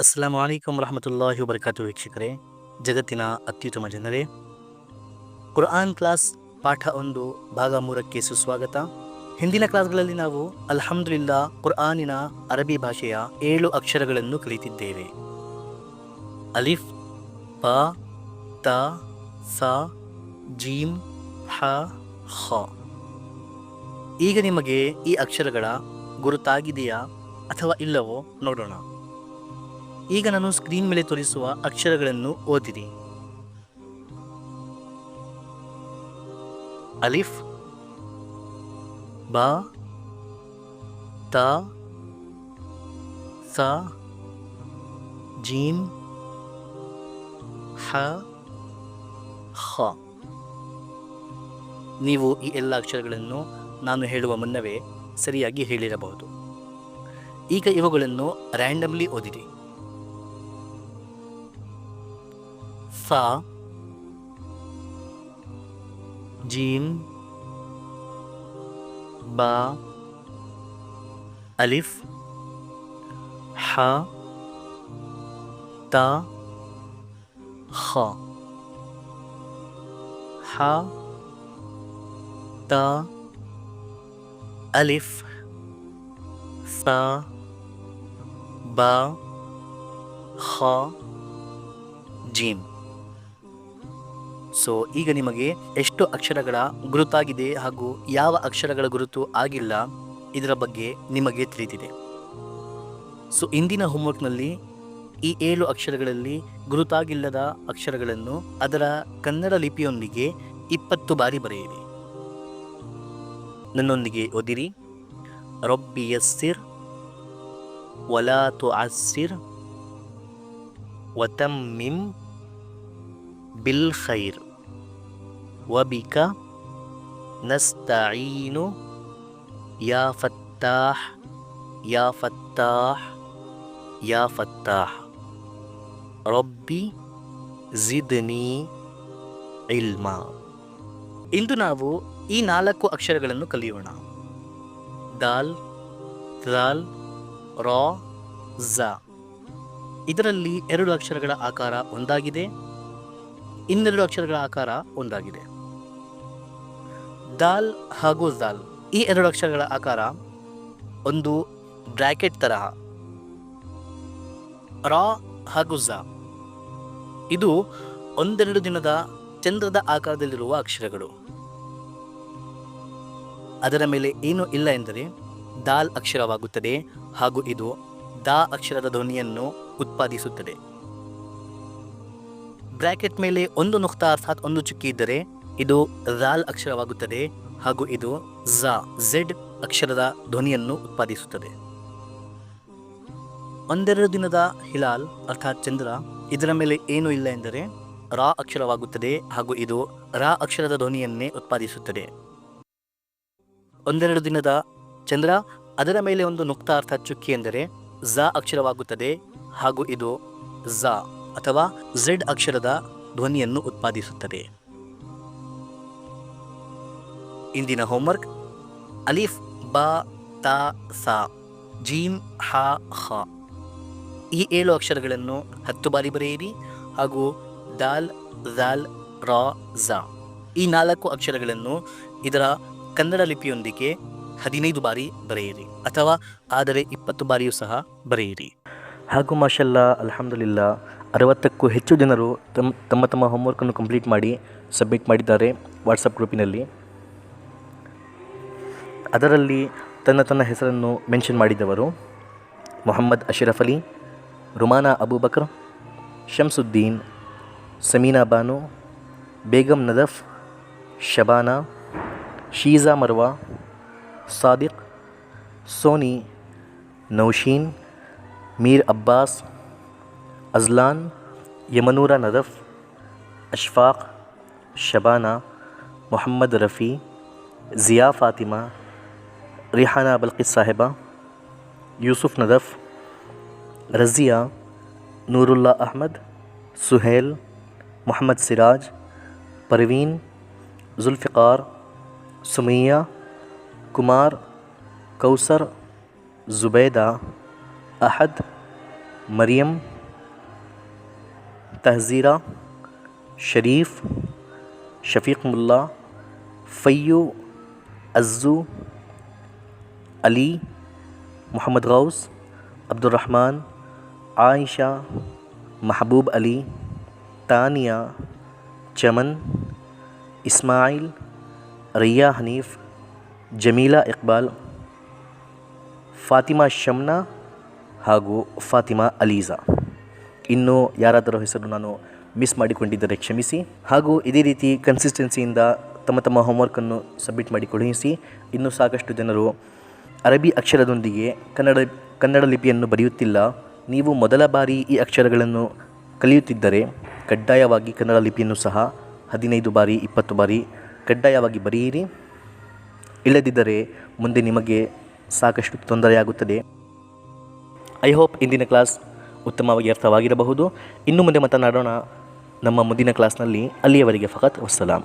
ಅಸ್ಸಲಾಮು ವಾಲಿಕಂ ರಹಮತುಲ್ಲಾಹಿ ವಬರಕಾತು ವೀಕ್ಷಕರೇ, ಜಗತ್ತಿನ ಅತ್ಯುತ್ತಮ ಜನರೇ. ಕುರ್ಆನ್ ಕ್ಲಾಸ್ ಪಾಠ ಒಂದು, ಭಾಗ ಮೂರಕ್ಕೆ ಸುಸ್ವಾಗತ. ಹಿಂದಿನ ಕ್ಲಾಸ್ಗಳಲ್ಲಿ ನಾವು ಅಲ್ಹಮ್ದುಲಿಲ್ಲಾ ಕುರ್ಆನಿನ ಅರಬಿ ಭಾಷೆಯ ಏಳು ಅಕ್ಷರಗಳನ್ನು ಕಲಿತಿದ್ದೇವೆ. ಅಲಿಫ್, ಪ, ತ, ಸ, ಜೀಮ್, ಹ ಖ ಈಗ ನಿಮಗೆ ಈ ಅಕ್ಷರಗಳ ಗುರುತಾಗಿದೆಯಾ ಅಥವಾ ಇಲ್ಲವೋ ನೋಡೋಣ. ಈಗ ನಾನು ಸ್ಕ್ರೀನ್ ಮೇಲೆ ತೋರಿಸುವ ಅಕ್ಷರಗಳನ್ನು ಓದಿರಿ. ಅಲಿಫ್. ಬ. ತ. ಸ. ಜೀಮ್ ಹ. ಹ. ನೀವು ಈ ಎಲ್ಲ ಅಕ್ಷರಗಳನ್ನು ನಾನು ಹೇಳುವ ಮುನ್ನವೇ ಸರಿಯಾಗಿ ಹೇಳಿರಬಹುದು. ಈಗ ಇವುಗಳನ್ನು ರ್ಯಾಂಡಮ್ಲಿ ಓದಿರಿ. ص جيم با ألف ح ت خ. ح ت ألف ث با خ. جيم. ಸೊ ಈಗ ನಿಮಗೆ ಎಷ್ಟು ಅಕ್ಷರಗಳ ಗುರುತಾಗಿದೆ ಹಾಗೂ ಯಾವ ಅಕ್ಷರಗಳ ಗುರುತು ಆಗಿಲ್ಲ ಇದರ ಬಗ್ಗೆ ನಿಮಗೆ ತಿಳಿದಿದೆ. ಸೊ ಇಂದಿನ ಹೋಮ್ವರ್ಕ್ನಲ್ಲಿ ಈ ಏಳು ಅಕ್ಷರಗಳಲ್ಲಿ ಗುರುತಾಗಿಲ್ಲದ ಅಕ್ಷರಗಳನ್ನು ಅದರ ಕನ್ನಡ ಲಿಪಿಯೊಂದಿಗೆ ಇಪ್ಪತ್ತು ಬಾರಿ ಬರೆಯಿರಿ. ನನ್ನೊಂದಿಗೆ ಓದಿರಿ. ರೊಬ್ಬಿ ಎಸ್ಸಿರ್ ವಲಾ ತು ಅಸ್ಸಿರ್ ಬಿಲ್ ಖೈರ್. وبك نستعين يا فتاح يا فتاح يا فتاح ربي زدني علما ಇಂದು ನಾವು ಈ ನಾಲ್ಕು ಅಕ್ಷರಗಳನ್ನು ಕಲಿಯೋಣ ದಾಲ್ ದಾಲ್ ರಾ ಝ ಇದರಲ್ಲಿ ಎರಡು ಅಕ್ಷರಗಳ ಆಕಾರ ಒಂದಾಗಿದೆ ಇನ್ನೆರಡು ಅಕ್ಷರಗಳ ಆಕಾರ ಒಂದಾಗಿದೆ ದಾಲ್ ಹಾಗೂ ಝಾಲ್. ಈ ಎರಡು ಅಕ್ಷರಗಳ ಆಕಾರ ಒಂದು ಬ್ರ್ಯಾಕೆಟ್ ತರಹ. ರಾ ಹಾಗೂ ಝಾ. ಇದು ಒಂದೆರಡು ದಿನದ ಚಂದ್ರದ ಆಕಾರದಲ್ಲಿರುವ ಅಕ್ಷರಗಳು. ಅದರ ಮೇಲೆ ಏನೂ ಇಲ್ಲ ಎಂದರೆ ದಾಲ್ ಅಕ್ಷರವಾಗುತ್ತದೆ ಹಾಗೂ ಇದು ದಾ ಅಕ್ಷರದ ಧ್ವನಿಯನ್ನು ಉತ್ಪಾದಿಸುತ್ತದೆ. ಬ್ರ್ಯಾಕೆಟ್ ಮೇಲೆ ಒಂದು ನುಕ್ತ, ಅರ್ಥಾತ್ ಒಂದು ಚುಕ್ಕಿ ಇದ್ದರೆ ಇದು ಝಾಲ್ ಅಕ್ಷರವಾಗುತ್ತದೆ ಹಾಗೂ ಇದು ಝ, ಝೆಡ್ ಅಕ್ಷರದ ಧ್ವನಿಯನ್ನು ಉತ್ಪಾದಿಸುತ್ತದೆ. ಒಂದೆರಡು ದಿನದ ಹಿಲಾಲ್, ಅರ್ಥಾತ್ ಚಂದ್ರ, ಇದರ ಮೇಲೆ ಏನೂ ಇಲ್ಲ ಎಂದರೆ ರಾ ಅಕ್ಷರವಾಗುತ್ತದೆ ಹಾಗೂ ಇದು ರಾ ಅಕ್ಷರದ ಧ್ವನಿಯನ್ನೇ ಉತ್ಪಾದಿಸುತ್ತದೆ. ಒಂದೆರಡು ದಿನದ ಚಂದ್ರ, ಅದರ ಮೇಲೆ ಒಂದು ನುಕ್ತ, ಅರ್ಥಾತ್ ಚುಕ್ಕಿ ಎಂದರೆ ಝ ಅಕ್ಷರವಾಗುತ್ತದೆ ಹಾಗೂ ಇದು ಝ ಅಥವಾ ಝೆಡ್ ಅಕ್ಷರದ ಧ್ವನಿಯನ್ನು ಉತ್ಪಾದಿಸುತ್ತದೆ. ಇಂದಿನ ಹೋಮ್ವರ್ಕ್ ಅಲಿಫ್ ಬ ತ ಸ, ಜೀಮ್ ಹ ಹ. ಈ ಏಳು ಅಕ್ಷರಗಳನ್ನು ಹತ್ತು ಬಾರಿ ಬರೆಯಿರಿ ಹಾಗೂ ದಾಲ್, ಝಾಲ್, ರಾ, ಝ. ಈ ನಾಲ್ಕು ಅಕ್ಷರಗಳನ್ನು ಇದರ ಕನ್ನಡ ಲಿಪಿಯೊಂದಿಗೆ ಹದಿನೈದು ಬಾರಿ ಬರೆಯಿರಿ ಅಥವಾ ಆದರೆ ಇಪ್ಪತ್ತು ಬಾರಿಯೂ ಸಹ ಬರೆಯಿರಿ. ಹಾಗೂ ಮಾಷಲ್ಲಾ ಅಲ್ಹಮ್ದುಲಿಲ್ಲಾ, ಅರವತ್ತಕ್ಕೂ ಹೆಚ್ಚು ಜನರು ತಮ್ಮ ತಮ್ಮ ತಮ್ಮ ಹೋಮ್ವರ್ಕನ್ನು ಕಂಪ್ಲೀಟ್ ಮಾಡಿ ಸಬ್ಮಿಟ್ ಮಾಡಿದ್ದಾರೆ ವಾಟ್ಸಪ್ ಗ್ರೂಪಿನಲ್ಲಿ ಅದರಲ್ಲಿ ತನ್ನ ತನ್ನ ಹೆಸರನ್ನು ಮೆನ್ಷನ್ ಮಾಡಿದವರು ಮೊಹಮ್ಮದ್ ಅಶರಫ್ ಅಲಿ, ರುಮಾನಾ ಅಬೂಬಕರ್ ಶಮ್ಸುದ್ದೀನ್, ಸಮೀನಾ ಬಾನು, ಬೇಗಂ ನದಫ್, ಶಬಾನಾ, ಶೀಜಾ ಮರ್ವಾ, ಸಾದಿಕ್, ಸೋನಿ, ನೌಶೀನ್, ಮೀರ್ ಅಬ್ಬಾಸ್, ಅಜ್ಲಾನ್, ಯಮನೂರ ನದಫ್, ಅಶ್ಫಾಕ್, ಶಬಾನಾ, ಮೊಹಮ್ಮದ್ ರಫಿ, ಜಿಯಾ ಫಾತಿಮಾ ریحانہ بلقی صاحبہ، یوسف ندف، رضیہ نور اللہ احمد، سہیل، محمد سراج، پروین، ذوالفقار، سمیہ، کمار، کوثر، زبیدہ، احد، مریم تہذیرہ شریف، شفیق ملا، فیو، عزو ಅಲಿ ಮೊಹಮ್ಮದ್ ಗೌಸ್ ಅಬ್ದುರ್ರಹಮಾನ್ ಆಯಿಷಾ ಮಹಬೂಬ್ ಅಲಿ ತಾನಿಯಾ ಚಮನ್ ಇಸ್ಮಾಯಿಲ್ ರಿಯಾ ಹನೀಫ್ ಜಮೀಲಾ ಇಕ್ಬಾಲ್ ಫಾತಿಮಾ ಶಮ್ನಾ ಹಾಗೂ ಫಾತಿಮಾ ಅಲೀಜಾ ಇನ್ನು ಯಾರಾದರೂ ಹೆಸರು ನಾನು ಮಿಸ್ ಮಾಡಿಕೊಂಡಿದ್ದರೆ ಕ್ಷಮಿಸಿ. ಹಾಗೂ ಇದೇ ರೀತಿ ಕನ್ಸಿಸ್ಟೆನ್ಸಿಯಿಂದ ತಮ್ಮ ತಮ್ಮ ಹೋಮ್ವರ್ಕನ್ನು ಸಬ್ಮಿಟ್ ಮಾಡಿ ಕಳುಹಿಸಿ ಇನ್ನೂ ಸಾಕಷ್ಟು ಜನರು ಅರಬಿ ಅಕ್ಷರದೊಂದಿಗೆ ಕನ್ನಡ ಕನ್ನಡ ಲಿಪಿಯನ್ನು ಬರೆಯುತ್ತಿಲ್ಲ. ನೀವು ಮೊದಲ ಬಾರಿ ಈ ಅಕ್ಷರಗಳನ್ನು ಕಲಿಯುತ್ತಿದ್ದರೆ ಕಡ್ಡಾಯವಾಗಿ ಕನ್ನಡ ಲಿಪಿಯನ್ನು ಸಹ ಹದಿನೈದು ಬಾರಿ, ಇಪ್ಪತ್ತು ಬಾರಿ ಕಡ್ಡಾಯವಾಗಿ ಬರೆಯಿರಿ. ಇಲ್ಲದಿದ್ದರೆ ಮುಂದೆ ನಿಮಗೆ ಸಾಕಷ್ಟು ತೊಂದರೆಯಾಗುತ್ತದೆ. ಐ ಹೋಪ್ ಇಂದಿನ ಕ್ಲಾಸ್ ಉತ್ತಮವಾಗಿ ಅರ್ಥವಾಗಿರಬಹುದು. ಇನ್ನು ಮುಂದೆ ಮಾತನಾಡೋಣ ನಮ್ಮ ಮುಂದಿನ ಕ್ಲಾಸ್ನಲ್ಲಿ. ಅಲ್ಲಿಯವರೆಗೆ ಫಕತ್, ವಸ್ಸಲಾಂ.